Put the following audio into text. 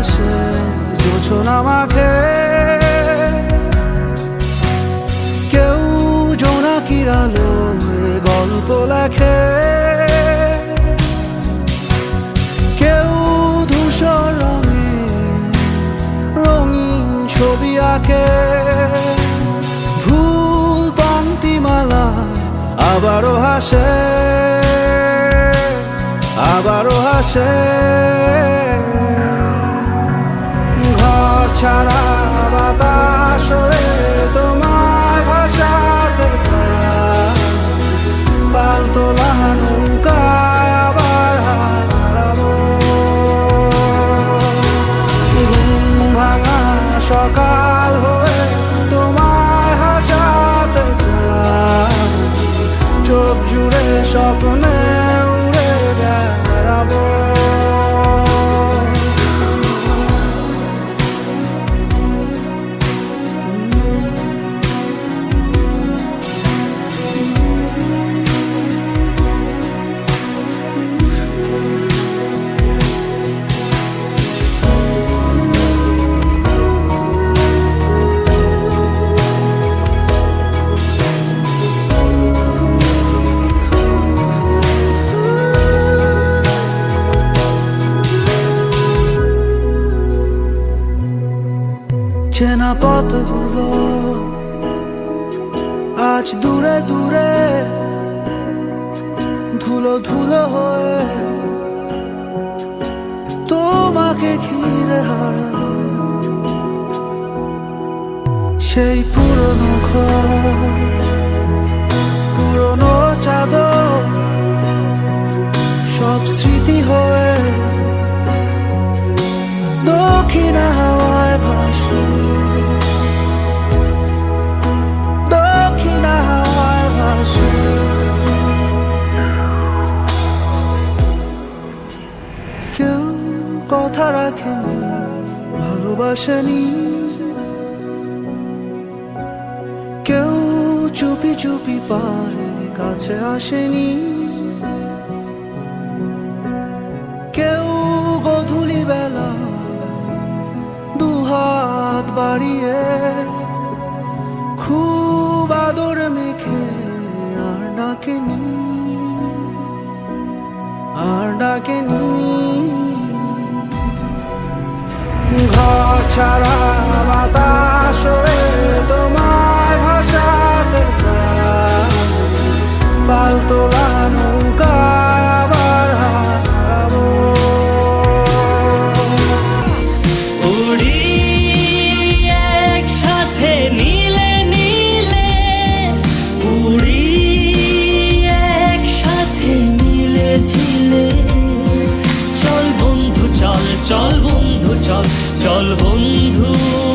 হাসে জোছনা মাখে কেউ জোনাকির আলো গল্প লেখে। কেউ ধূসর রঙে রঙিন ছবি আঁকে। ভুল পঙ্ক্তিমালা আবারও হাসে আবারও হাসে। ছাড়া বাতাস তোমায় ভাসাতে চায় পালতোলা নৌকায় ভাঙা সকাল হয়ে তোমায় হাসাতে চোখ জুড়ে স্বপ্নে চেনা পথগুলো আজ দূরে দূরে ধুলো ধুলো হয়ে তোমাকে ঘিরে হারালো। সেই পুরনো ঘর, পুরনো চাদর, সব স্মৃতি হয়ে দক্ষিণ রাখেনি ভালোবাসেনি কেউ চুপি চুপি পায় কাছে আসেনি। কেউ গধূলি বেলা দুহাত বাড়িয়ে খুব ঘর বাতাস তোমায় ভাসাতে চায় পালতোলা নৌকায় আবার হারাবো। উড়ি একসাথে উড়ি একসাথে মিলে ঝিলে। চল বন্ধু, চল চল বন্ধু, চল। চল বন্ধু।